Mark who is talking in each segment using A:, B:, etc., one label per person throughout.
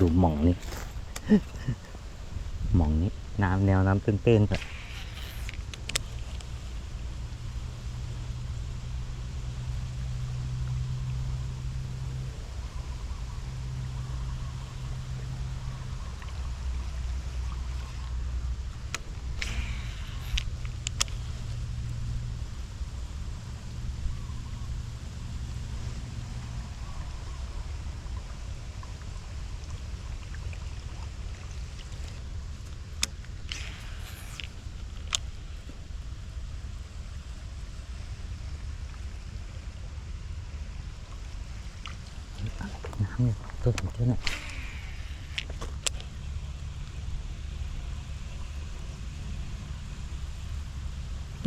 A: ดูหม่องนี้ หม่องนี้ น้ำแนวน้ำตื้นๆแบบ น้ำเนี่ยตัวถึงเท่าไหร่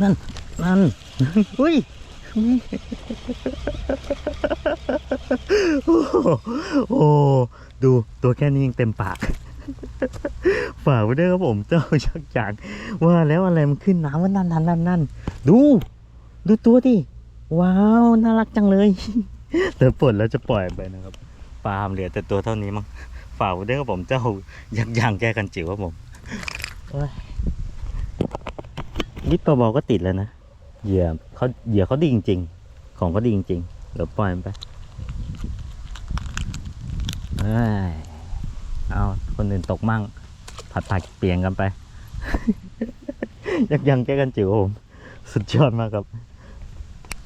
A: นั่น นั่น อุ้ยโอ้โหโอ้ดูตัวแค่นี้ยังเต็มปาก ฝากไว้ด้วยครับผมเจ้าชักจางว่าแล้วอะไรมันขึ้นน้ำว่านั่นนั่นนั่นนั่นดู ดูตัวดิ ว้าว น่ารักจังเลย เดี๋ยวปลดแล้วจะปล่อยไปนะครับปลาล์มเหลือแต่ตัวเท่านี้มั้งฝากไว้ด้วยครับผมเจ้ายักษ์ยางแก้กันจิ๋วครับผมโอ้ยลิปเบาๆก็ติดแล้วนะเหยื่อเขาเหยื่อเขาดีจริง ๆ ของเขาดีจริงๆเดี๋ยวปล่อยมันไปเอ้ยเอาคนอื่นตกมั่ง ผัดผัดเปลี่ยนกันไป ยักษ์ยางแก้กันจิ๋วครับผม สุดยอดมากครับ